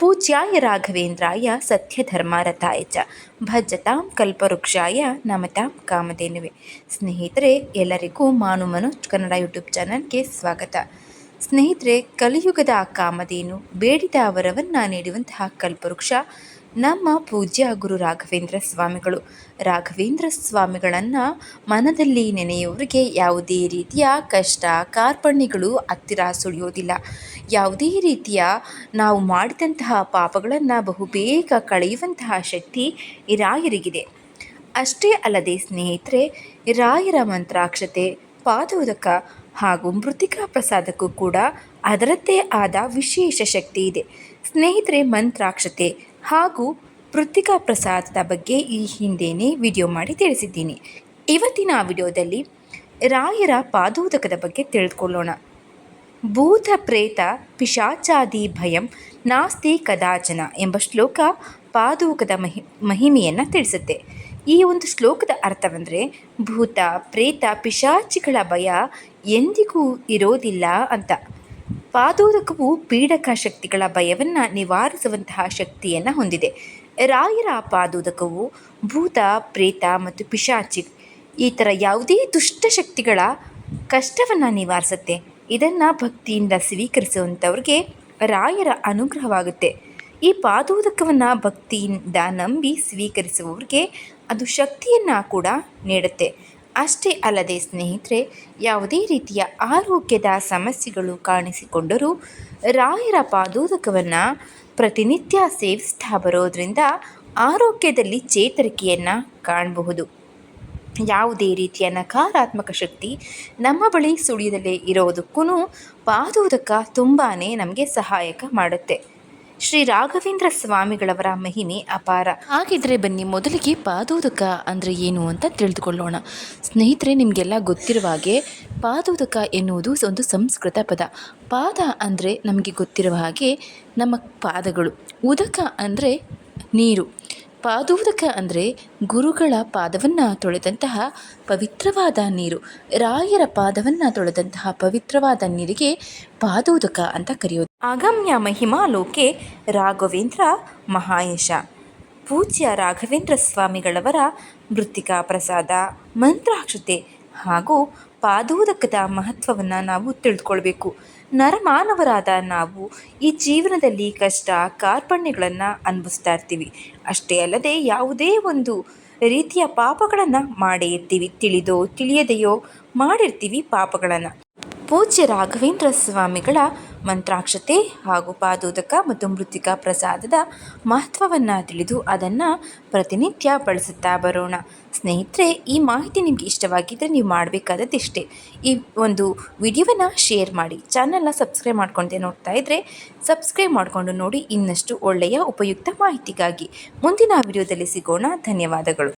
ಪೂಜ್ಯಾಯ ರಾಘವೇಂದ್ರಾಯ ಸತ್ಯಧರ್ಮಾರಥಾಯ ಚ ಭಜತಾಂ ಕಲ್ಪವೃಕ್ಷಾಯ ನಮತಾಂ ಕಾಮಧೇನುವೆ. ಸ್ನೇಹಿತರೆ, ಎಲ್ಲರಿಗೂ ಮಾನು ಮನೋಜ್ ಕನ್ನಡ ಯೂಟ್ಯೂಬ್ ಚಾನಲ್ಗೆ ಸ್ವಾಗತ. ಸ್ನೇಹಿತರೆ, ಕಲಿಯುಗದ ಕಾಮಧೇನು, ಬೇಡಿದ ವರವನ್ನು ನೀಡುವಂತಹ ಕಲ್ಪವೃಕ್ಷ ನಮ್ಮ ಪೂಜ್ಯ ಗುರು ರಾಘವೇಂದ್ರ ಸ್ವಾಮಿಗಳು. ರಾಘವೇಂದ್ರ ಸ್ವಾಮಿಗಳನ್ನು ಮನದಲ್ಲಿ ನೆನೆಯುವವರಿಗೆ ಯಾವುದೇ ರೀತಿಯ ಕಷ್ಟ, ಕಾರ್ಪಣ್ಯಗಳು ಹತ್ತಿರ ಸುಳಿಯೋದಿಲ್ಲ. ಯಾವುದೇ ರೀತಿಯ ನಾವು ಮಾಡಿದಂತಹ ಪಾಪಗಳನ್ನು ಬಹುಬೇಗ ಕಳೆಯುವಂತಹ ಶಕ್ತಿ ರಾಯರಿಗಿದೆ. ಅಷ್ಟೇ ಅಲ್ಲದೆ ಸ್ನೇಹಿತರೆ, ರಾಯರ ಮಂತ್ರಾಕ್ಷತೆ, ಪಾದೋದಕ ಹಾಗೂ ಮೃತಿಕಾ ಪ್ರಸಾದಕ್ಕೂ ಕೂಡ ಅದರದ್ದೇ ಆದ ವಿಶೇಷ ಶಕ್ತಿ ಇದೆ. ಸ್ನೇಹಿತರೆ, ಮಂತ್ರಾಕ್ಷತೆ ಹಾಗೂ ಪೃಥ್ವಿಕಾ ಪ್ರಸಾದದ ಬಗ್ಗೆ ಈ ಹಿಂದೆಯೇ ವಿಡಿಯೋ ಮಾಡಿ ತಿಳಿಸಿದ್ದೀನಿ. ಇವತ್ತಿನ ವಿಡಿಯೋದಲ್ಲಿ ರಾಯರ ಪಾದೋದಕದ ಬಗ್ಗೆ ತಿಳಿದುಕೊಳ್ಳೋಣ ಭೂತ ಪ್ರೇತ ಪಿಶಾಚಾದಿ ಭಯಂ ನಾಸ್ತಿ ಕದಾಚನ ಎಂಬ ಶ್ಲೋಕ ಪಾದೋಕದ ಮಹಿ, ಮಹಿಮೆಯನ್ನು ತಿಳಿಸುತ್ತೆ. ಈ ಒಂದು ಶ್ಲೋಕದ ಅರ್ಥವೆಂದರೆ ಭೂತ ಪ್ರೇತ ಪಿಶಾಚಿಗಳ ಭಯ ಎಂದಿಗೂ ಇರೋದಿಲ್ಲ ಅಂತ. ಪಾದೋದಕವು ಪೀಡಕ ಶಕ್ತಿಗಳ ಭಯವನ್ನು ನಿವಾರಿಸುವಂತಹ ಶಕ್ತಿಯನ್ನು ಹೊಂದಿದೆ. ರಾಯರ ಪಾದೋದಕವು ಭೂತ, ಪ್ರೇತ ಮತ್ತು ಪಿಶಾಚಿ ಈ ಥರ ಯಾವುದೇ ದುಷ್ಟ ಶಕ್ತಿಗಳ ಕಷ್ಟವನ್ನು ನಿವಾರಿಸುತ್ತೆ. ಇದನ್ನು ಭಕ್ತಿಯಿಂದ ಸ್ವೀಕರಿಸುವಂಥವ್ರಿಗೆ ರಾಯರ ಅನುಗ್ರಹವಾಗುತ್ತೆ. ಈ ಪಾದೋದಕವನ್ನು ಭಕ್ತಿಯಿಂದ ನಂಬಿ ಸ್ವೀಕರಿಸುವವ್ರಿಗೆ ಅದು ಶಕ್ತಿಯನ್ನು ಕೂಡ ನೀಡುತ್ತೆ. ಅಷ್ಟೇ ಅಲ್ಲದೆ ಸ್ನೇಹಿತರೆ, ಯಾವುದೇ ರೀತಿಯ ಆರೋಗ್ಯದ ಸಮಸ್ಯೆಗಳು ಕಾಣಿಸಿಕೊಂಡರೂ ರಾಯರ ಪಾದೋದಕವನ್ನು ಪ್ರತಿನಿತ್ಯ ಸೇವಿಸ್ತಾ ಬರೋದರಿಂದ ಆರೋಗ್ಯದಲ್ಲಿ ಚೇತರಿಕೆಯನ್ನು ಕಾಣಬಹುದು. ಯಾವುದೇ ರೀತಿಯ ನಕಾರಾತ್ಮಕ ಶಕ್ತಿ ನಮ್ಮ ಬಳಿ ಸುಳಿಯದಲ್ಲೇ ಇರೋದಕ್ಕೂ ಪಾದೋದಕ ತುಂಬಾ ನಮಗೆ ಸಹಾಯಕ ಮಾಡುತ್ತೆ. ಶ್ರೀ ರಾಘವೇಂದ್ರ ಸ್ವಾಮಿಗಳವರ ಮಹಿಮೆ ಅಪಾರ. ಹಾಗಿದ್ರೆ ಬನ್ನಿ, ಮೊದಲಿಗೆ ಪಾದೋದಕ ಅಂದರೆ ಏನು ಅಂತ ತಿಳಿದುಕೊಳ್ಳೋಣ. ಸ್ನೇಹಿತರೆ, ನಿಮಗೆಲ್ಲ ಗೊತ್ತಿರುವ ಹಾಗೆ ಪಾದೋದಕ ಎನ್ನುವುದು ಒಂದು ಸಂಸ್ಕೃತ ಪದ. ಪಾದ ಅಂದರೆ ನಮಗೆ ಗೊತ್ತಿರುವ ಹಾಗೆ ನಮ್ಮ ಪಾದಗಳು. ಉದಕ ಅಂದರೆ ನೀರು. ಪಾದೋದಕ ಅಂದರೆ ಗುರುಗಳ ಪಾದವನ್ನು ತೊಳೆದಂತಹ ಪವಿತ್ರವಾದ ನೀರು. ರಾಯರ ಪಾದವನ್ನು ತೊಳೆದಂತಹ ಪವಿತ್ರವಾದ ನೀರಿಗೆ ಪಾದೋದಕ ಅಂತ ಕರೆಯೋದು ಅಗಮ್ಯ ಮಹಿಮಾ ಲೋಕೆ ರಾಘವೇಂದ್ರ ಮಹಾಯಶ. ಪೂಜ್ಯ ರಾಘವೇಂದ್ರ ಸ್ವಾಮಿಗಳವರ ಮೃತ್ತಿಕಾ ಪ್ರಸಾದ, ಮಂತ್ರಾಕ್ಷತೆ ಹಾಗೂ ಪಾದೋದಕದ ಮಹತ್ವವನ್ನು ನಾವು ತಿಳಿದುಕೊಳ್ಬೇಕು ನರಮಾನವರಾದ ನಾವು ಈ ಜೀವನದಲ್ಲಿ ಕಷ್ಟ, ಕಾರ್ಪಣ್ಯಗಳನ್ನು ಅನುಭವಿಸ್ತಾ ಇರ್ತೀವಿ. ಅಷ್ಟೇ ಅಲ್ಲದೆ ಯಾವುದೇ ಒಂದು ರೀತಿಯ ಪಾಪಗಳನ್ನು ಮಾಡೇ ಇರ್ತೀವಿ. ತಿಳಿದೋ ತಿಳಿಯದೆಯೋ ಮಾಡಿರ್ತೀವಿ ಪಾಪಗಳನ್ನು. ಪೂಜ್ಯ ರಾಘವೇಂದ್ರ ಸ್ವಾಮಿಗಳ ಮಂತ್ರಾಕ್ಷತೆ ಹಾಗೂ ಪಾದೋದಕ ಮತ್ತು ಮೃತ್ತಿಕಾ ಪ್ರಸಾದದ ಮಹತ್ವವನ್ನು ತಿಳಿದು ಅದನ್ನು ಪ್ರತಿನಿತ್ಯ ಬಳಸುತ್ತಾ ಬರೋಣ. ಸ್ನೇಹಿತರೆ, ಈ ಮಾಹಿತಿ ನಿಮಗೆ ಇಷ್ಟವಾಗಿದ್ದರೆ ನೀವು ಮಾಡಬೇಕಾದದ್ದಿಷ್ಟೇ ಈ ಒಂದು ವಿಡಿಯೋವನ್ನು ಶೇರ್ ಮಾಡಿ. ಚಾನಲ್ನ ಸಬ್ಸ್ಕ್ರೈಬ್ ಮಾಡ್ಕೊಂಡೆ ನೋಡ್ತಾ ಇದ್ದರೆ ಸಬ್ಸ್ಕ್ರೈಬ್ ಮಾಡಿಕೊಂಡು ನೋಡಿ ಇನ್ನಷ್ಟು ಒಳ್ಳೆಯ ಉಪಯುಕ್ತ ಮಾಹಿತಿಗಾಗಿ. ಮುಂದಿನ ವಿಡಿಯೋದಲ್ಲಿ ಸಿಗೋಣ. ಧನ್ಯವಾದಗಳು.